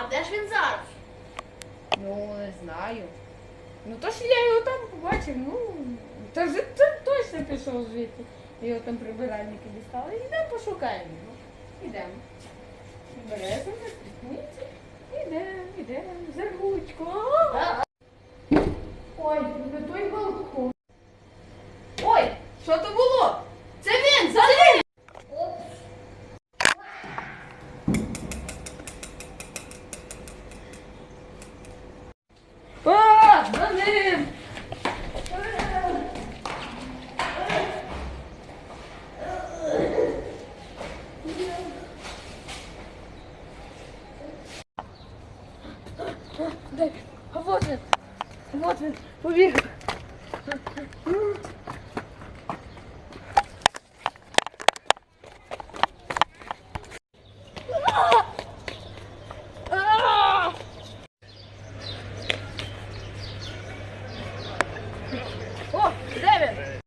А де ж він зараз? Ну, не знаю. Ну то що я його там побачив, ну, то вже т- точно пішов звідти. Його там прибиральники дістали. Йдемо пошукаємо його. Ідемо. Спідниці. Ідемо, ідемо. Ага. Ой, не той балкон. Ой, що то було? Це він, за Дай, а вот він, вот він, побіг. О, він?